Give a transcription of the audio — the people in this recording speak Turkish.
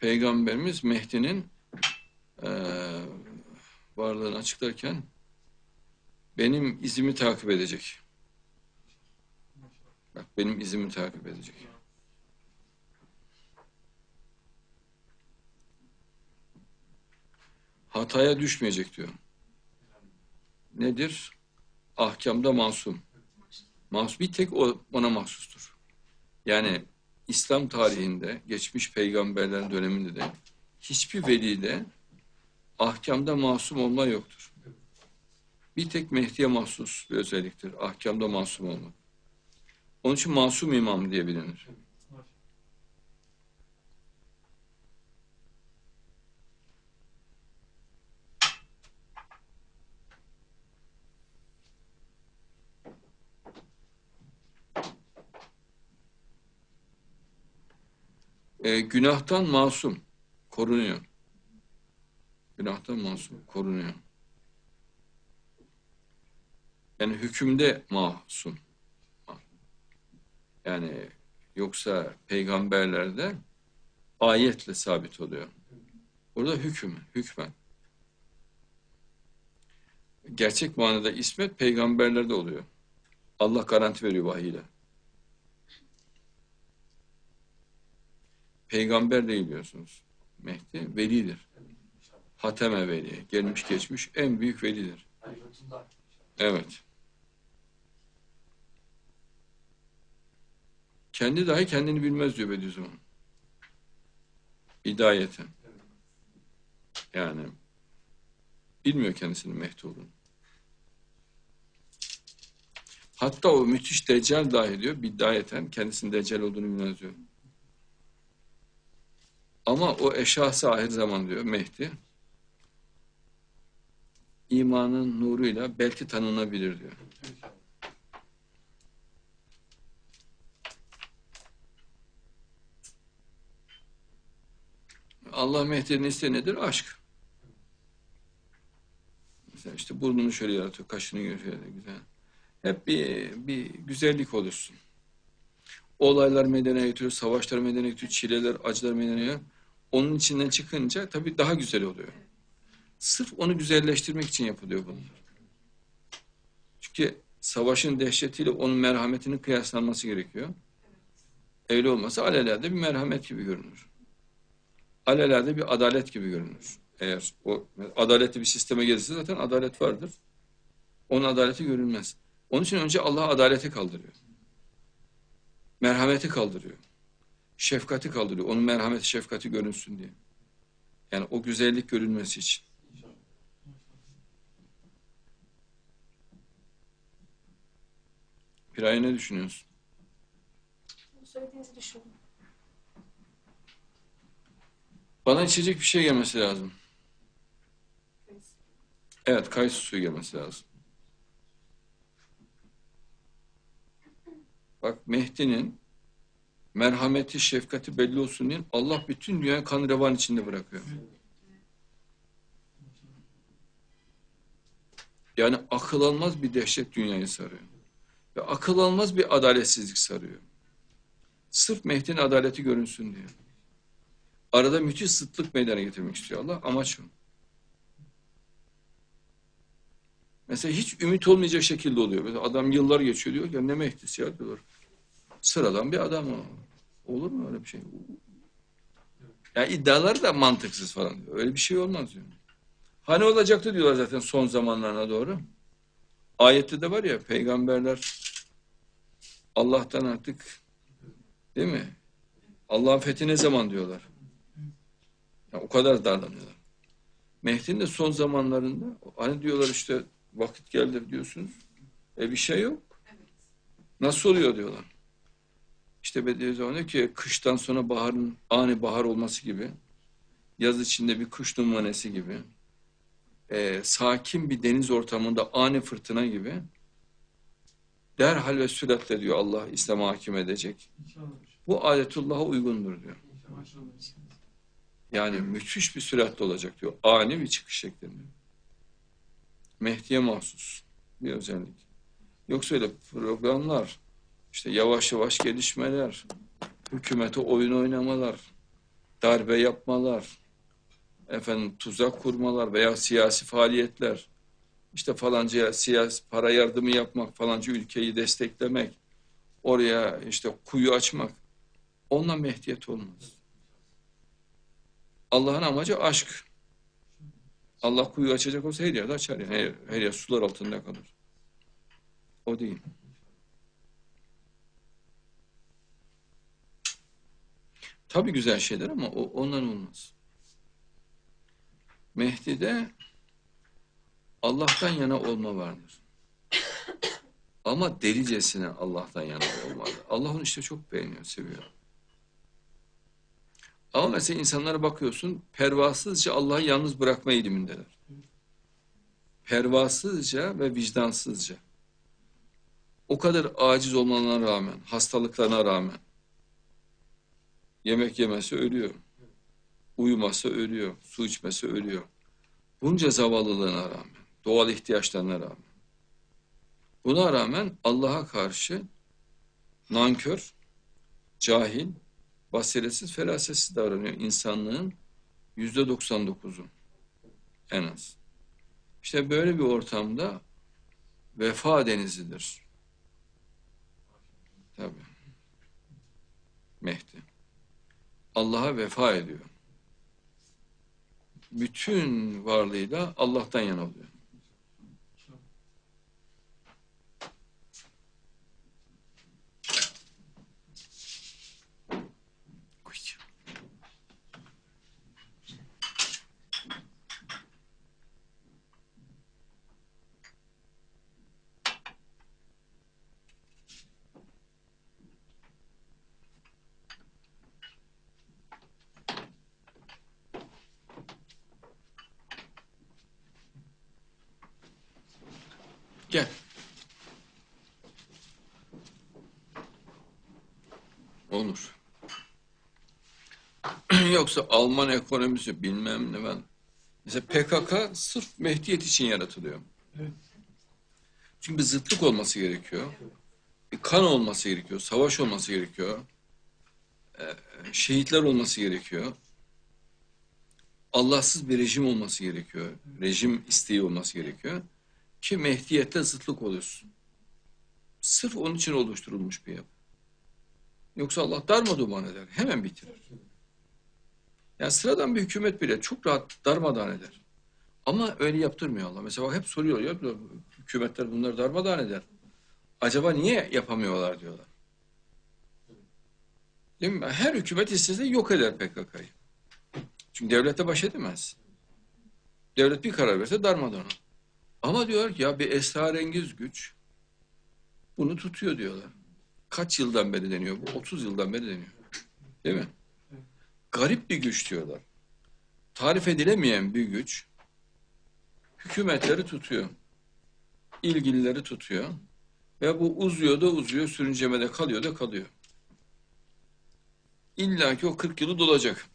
Peygamberimiz Mehdi'nin eee varlığını açıklarken benim izimi takip edecek. Bak benim izimi takip edecek. Hataya düşmeyecek diyor. Nedir? Ahkamda masum. Masum bir tek o ona mahsustur. Yani İslam tarihinde geçmiş peygamberlerin döneminde de hiçbir velide ahkamda masum olma yoktur. Bir tek Mehdi'ye mahsus bir özelliktir. Ahkamda masum olmak. Onun için masum imam diye bilinir. E, günahtan masum, korunuyor. Günahtan masum, korunuyor. Yani hükümde masum. Yani yoksa peygamberlerde ayetle sabit oluyor. Burada hüküm, hükmen. Gerçek manada ismet peygamberlerde oluyor. Allah garanti veriyor vahiyle. Peygamber değil diyorsunuz. Mehdi velidir. Hateme veli. Gelmiş geçmiş en büyük velidir. Evet. Kendi dahi kendini bilmez diyor Bediüzzaman. Hidayeten. Yani bilmiyor kendisinin Mehdi olduğunu. Hatta o müthiş deccal dahi diyor, bidayeten kendisinin deccal olduğunu bilmez diyor. Ama o eşhası ahir zaman diyor Mehdi. imanın nuruyla belki tanınabilir diyor. Allah Mehdi'nin isteği nedir? Aşk. Mesela işte burnunu şöyle yaratıyor, kaşını görüyor güzel. Hep bir, bir güzellik olursun. Olaylar meydana getiriyor, savaşlar meydana getiriyor, çileler, acılar meydana getiriyor. Onun içinden çıkınca tabii daha güzel oluyor. Sırf onu güzelleştirmek için yapılıyor bunlar. Çünkü savaşın dehşetiyle onun merhametinin kıyaslanması gerekiyor. Öyle olmasa alelade bir merhamet gibi görünür. Alelade bir adalet gibi görünür. Eğer o adaletli bir sisteme gelirse zaten adalet vardır. Onun adaleti görünmez. Onun için önce Allah adaleti kaldırıyor. Merhameti kaldırıyor. Şefkati kaldırıyor. Onun merhameti, şefkati görünsün diye. Yani o güzellik görünmesi için. Piraye ne düşünüyorsun? Söylediğinizi düşündüm. Bana içecek bir şey gelmesi lazım. Evet, kayısı suyu gelmesi lazım. Bak Mehdi'nin merhameti, şefkati belli olsun diye Allah bütün dünyayı kan revan içinde bırakıyor. Yani akıl almaz bir dehşet dünyayı sarıyor. Ve akıl almaz bir adaletsizlik sarıyor. Sırf Mehdi'nin adaleti görünsün diye. Arada müthiş zıtlık meydana getirmek istiyor Allah. Amaç o. Mesela hiç ümit olmayacak şekilde oluyor. Mesela adam yıllar geçiyor diyor ki ne Mehdi'si ya diyorlar. Sıradan bir adam o. Olur mu öyle bir şey? Yani iddiaları da mantıksız falan. Öyle bir şey olmaz diyor. Hani olacaktı diyorlar zaten son zamanlarına doğru. Ayette de var ya peygamberler Allah'tan artık değil mi? Allah'ın fethi ne zaman diyorlar. Ya o kadar darlanıyorlar. Mehdi'nin de son zamanlarında hani diyorlar işte vakit geldi diyorsunuz. E bir şey yok. Nasıl oluyor diyorlar. İşte Bediüzzaman diyor ki kıştan sonra baharın ani bahar olması gibi yaz içinde bir kış numunesi gibi e, sakin bir deniz ortamında ani fırtına gibi derhal ve süratle diyor Allah İslam'a hakim edecek. Bu adetullah'a uygundur diyor. Yani müthiş bir süratle olacak diyor. Ani bir çıkış şeklinde. Mehdi'ye mahsus bir özellik. Yoksa öyle programlar, işte yavaş yavaş gelişmeler, hükümete oyun oynamalar, darbe yapmalar, efendim tuzak kurmalar veya siyasi faaliyetler, işte falancaya siyasi para yardımı yapmak, falanca ülkeyi desteklemek, oraya işte kuyu açmak, onunla mehdiyet olmaz. Allah'ın amacı aşk. Allah kuyu açacak olsa her yerde açar yani. Her, her yer sular altında kalır. O değil. Tabii güzel şeyler ama o, ondan olmaz. Mehdi'de Allah'tan yana olma vardır. Ama delicesine Allah'tan yana olma vardır. Allah onu işte çok beğeniyor, seviyor. Ama mesela insanlara bakıyorsun, pervasızca Allah'ı yalnız bırakma eğilimindeler. Pervasızca ve vicdansızca. O kadar aciz olmalarına rağmen, hastalıklarına rağmen, yemek yemesi ölüyor. Uyuması ölüyor, su içmesi ölüyor. Bunca zavallılığına rağmen, doğal ihtiyaçlarına rağmen. Buna rağmen Allah'a karşı nankör, cahil, basiretsiz, ferasetsiz davranıyor insanlığın yüzde 99'u en az. İşte böyle bir ortamda vefa denizidir. Tabii. Mehdi. Allah'a vefa ediyor. Bütün varlığıyla Allah'tan yana oluyor. Gel. Olur. Yoksa Alman ekonomisi bilmem ne ben. Mesela PKK sırf Mehdiyet için yaratılıyor. Çünkü bir zıtlık olması gerekiyor. Bir kan olması gerekiyor. Savaş olması gerekiyor. Ee, şehitler olması gerekiyor. Allahsız bir rejim olması gerekiyor. Rejim isteği olması gerekiyor. Ki Mehdiyette zıtlık oluyorsun. Sırf onun için oluşturulmuş bir yapı. Yoksa Allah darmadağın eder. Hemen bitirir. Yani sıradan bir hükümet bile çok rahat darmadağın eder. Ama öyle yaptırmıyor Allah. Mesela hep soruyor ya hükümetler bunları darmadağın eder. Acaba niye yapamıyorlar diyorlar. Değil mi? Her hükümet istese yok eder PKK'yı. Çünkü devlete baş edemez. Devlet bir karar verse darmadağın olur. Ama diyor ki ya bir esrarengiz güç bunu tutuyor diyorlar. Kaç yıldan beri deniyor bu? 30 yıldan beri deniyor. Değil mi? Garip bir güç diyorlar. Tarif edilemeyen bir güç hükümetleri tutuyor. ilgilileri tutuyor. Ve bu uzuyor da uzuyor, sürüncemede kalıyor da kalıyor. İlla ki o 40 yılı dolacak.